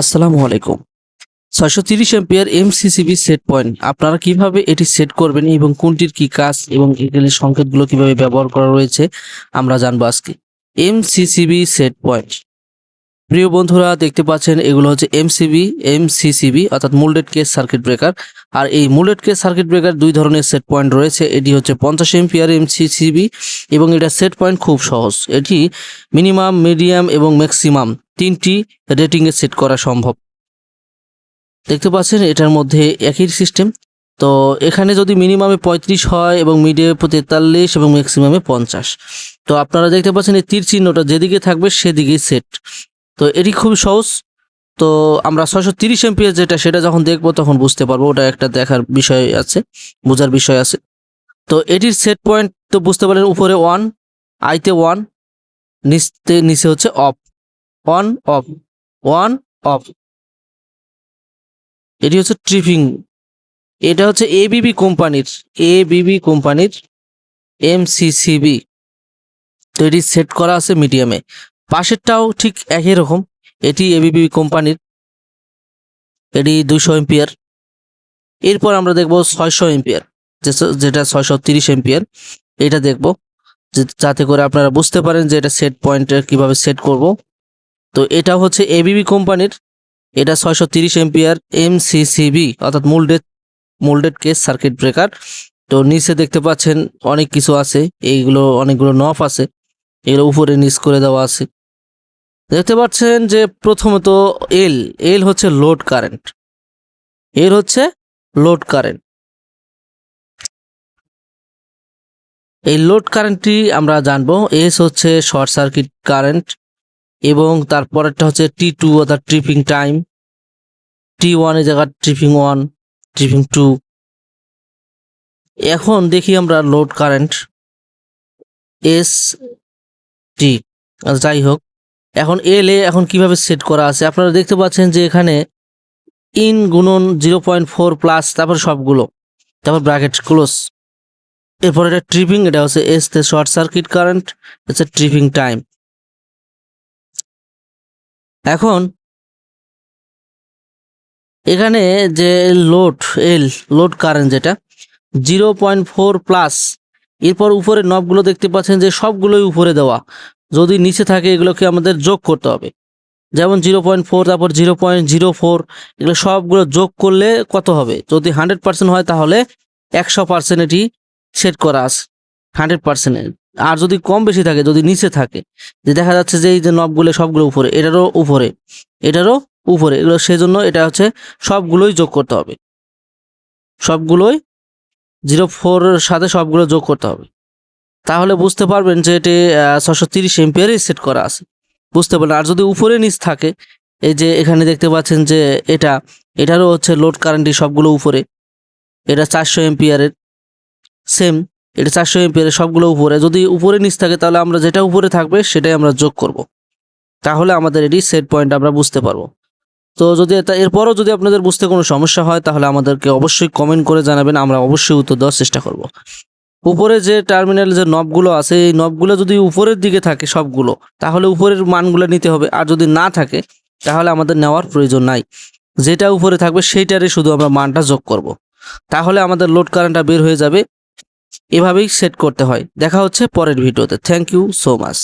আসসালামু আলাইকুম। ছয়শো তিরিশ এম্পিয়ার এমসিসিবি সেট পয়েন্ট আপনারা কীভাবে এটি সেট করবেন এবং কোনটির কি কাজ এবং এগুলির সংকেতগুলো কীভাবে ব্যবহার করা রয়েছে, আমরা জানব আজকে। এমসিসিবি সেট পয়েন্ট প্রিয় বন্ধুরা, দেখতে পাচ্ছেন, এগুলো হচ্ছে এমসিবি, এমসিসিবি, অর্থাৎ মোল্ডেড কেস সার্কিট ব্রেকার আর এই মোল্ডেড কেস সার্কিট ব্রেকার দুই ধরনের সেট পয়েন্ট রয়েছে। এটি হচ্ছে পঞ্চাশ এম্পিয়ার এমসিসিবি এবং এটা সেট পয়েন্ট খুব সহজ। এটি মিনিমাম মিডিয়াম এবং ম্যাক্সিমাম তিনটি রেটিংয়ে সেট করা সম্ভব। দেখতে পাচ্ছেন এটার মধ্যে একই সিস্টেম তো এখানে যদি মিনিমামে পঁয়ত্রিশ হয় এবং মিডিয়ামে তেতাল্লিশ এবং ম্যাক্সিমামে পঞ্চাশ। তো আপনারা দেখতে পাচ্ছেন এই তীর চিহ্নটা যেদিকে থাকবে সেদিকেই সেট তো এটি খুবই সহজ। তো আমরা ছয়শো তিরিশ এমপিএস যেটা সেটা যখন দেখব তখন বুঝতে পারব, ওটা একটা দেখার বিষয় আছে, বোঝার বিষয় আছে। তো এটির সেট পয়েন্ট তো বুঝতে পারলেন উপরে ওয়ান আইতে ওয়ান নিচতে, নিচে হচ্ছে off on off one off এটি হচ্ছে ট্রিপিং এটা হচ্ছে এবিবি কোম্পানির এবিবি কোম্পানির এমসিসিবি তো এটি সেট করা আছে মিডিয়ামে পাশেরটাও ঠিক একই রকম, এটি এবিবি কোম্পানির। এটি দুশো এম্পিয়ার। এরপর আমরা দেখব ছয়শো এম্পিয়ার যেটা ছয়শো তিরিশ এম্পিয়ার। এটা দেখব যাতে করে আপনারা বুঝতে পারেন যে এটা সেট পয়েন্টে কীভাবে সেট করব। তো এটা হচ্ছে এবিবি কোম্পানির, এটা ছয়শো তিরিশ এম্পিয়ার এমসিসিবি অর্থাৎ moulded moulded case circuit breaker তো নিচে দেখতে পাচ্ছেন অনেক কিছু আছে, এইগুলো অনেকগুলো নফ আছে, এগুলো উপরে নিচ করে দেওয়া আছে। দেখতে পাচ্ছেন যে প্রথমত এল এল হচ্ছে লোড কারেন্ট এল হচ্ছে লোড কারেন্ট এই লোড কারেন্টটি আমরা জানব এস হচ্ছে শর্ট সার্কিট কারেন্ট এবং তারপরেরটা হচ্ছে টি টু অর্থাৎ ট্রিপিং টাইম টি ওয়ানের জায়গা ট্রিপিং ওয়ান ট্রিপিং টু এখন দেখি আমরা লোড কারেন্ট এস টি যাই হোক, এখন এল এ এখন কীভাবে সেট করা আছে? আপনারা দেখতে পাচ্ছেন যে এখানে ইন গুণন জিরো পয়েন্ট ফোর প্লাস তারপর সবগুলো, তারপর ব্র্যাকেট ক্লোজ এরপর এটা ট্রিপিং এটা হচ্ছে এস তে শর্ট সার্কিট কারেন্ট হচ্ছে ট্রিপিং টাইম এখন এখানে যে লোড এল লোড কারেন্ট যেটা জিরো পয়েন্ট ফোর প্লাস এরপর উপরে নবগুলো দেখতে পাচ্ছেন যে সবগুলোই উপরে দেওয়া। যদি নিচে থাকে, এগুলোকে আমাদের যোগ করতে হবে। যেমন জিরো পয়েন্ট ফোর তারপর জিরো পয়েন্ট জিরো ফোর এগুলো সবগুলো যোগ করলে কত হবে? যদি হান্ড্রেড পার্সেন্ট হয়, তাহলে একশো পার্সেন্ট এটি সেট করা আছে। হান্ড্রেড পার্সেন্ট আর যদি কম বেশি থাকে, যদি নিচে থাকে, যে দেখা যাচ্ছে যে এই যে নবগুলো সবগুলো উপরে, এটারও উপরে এটারও উপরে, এগুলো সেজন্য এটা হচ্ছে সবগুলোই যোগ করতে হবে। সবগুলোই জিরো ফোরের সাথে সবগুলো যোগ করতে হবে। তাহলে বুঝতে পারবেন যে এটি ছশো তিরিশ এম্পিয়ারই সেট করা আছে। বুঝতে পারলেন? আর যদি উপরে নিচ থাকে, এই যে এখানে দেখতে পাচ্ছেন যে এটা, এটারও হচ্ছে লোড কারেন্টই সবগুলো উপরে। এটা চারশো এম্পিয়ারের সেম এটা চারশো এম্পিয়ারের সবগুলো উপরে। যদি উপরে নিচ থাকে, তাহলে আমরা যেটা উপরে থাকবে, সেটাই আমরা যোগ করব। তাহলে আমাদের এটি সেট পয়েন্ট আমরা বুঝতে পারব। তো যদি এরপরও যদি আপনাদের বুঝতে কোনো সমস্যা হয়, তাহলে আমাদেরকে অবশ্যই কমেন্ট করে জানাবেন, আমরা অবশ্যই উত্তর দেওয়ার চেষ্টা করব। উপরে যে টার্মিনাল যে নবগুলো আছে, এই নবগুলো যদি উপরের দিকে থাকে সবগুলো, তাহলে উপরের মানগুলো নিতে হবে। আর যদি না থাকে, তাহলে আমাদের নেওয়ার প্রয়োজন নাই। যেটা উপরে থাকবে, সেইটারই শুধু আমরা মানটা যোগ করব। তাহলে আমাদের লোড কারেন্টটা বের হয়ে যাবে। এভাবেই সেট করতে হয়। দেখা হচ্ছে পরের ভিডিওতে। Thank you so much